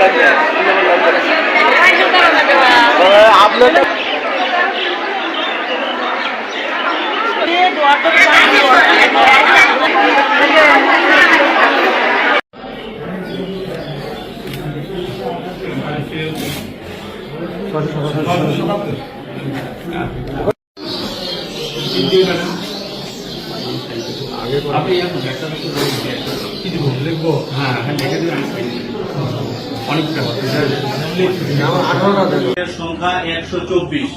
লাগবে আপনার আপনি একটা লিখব হ্যাঁ লিখে অনেকটা সংখ্যা একশো চব্বিশ।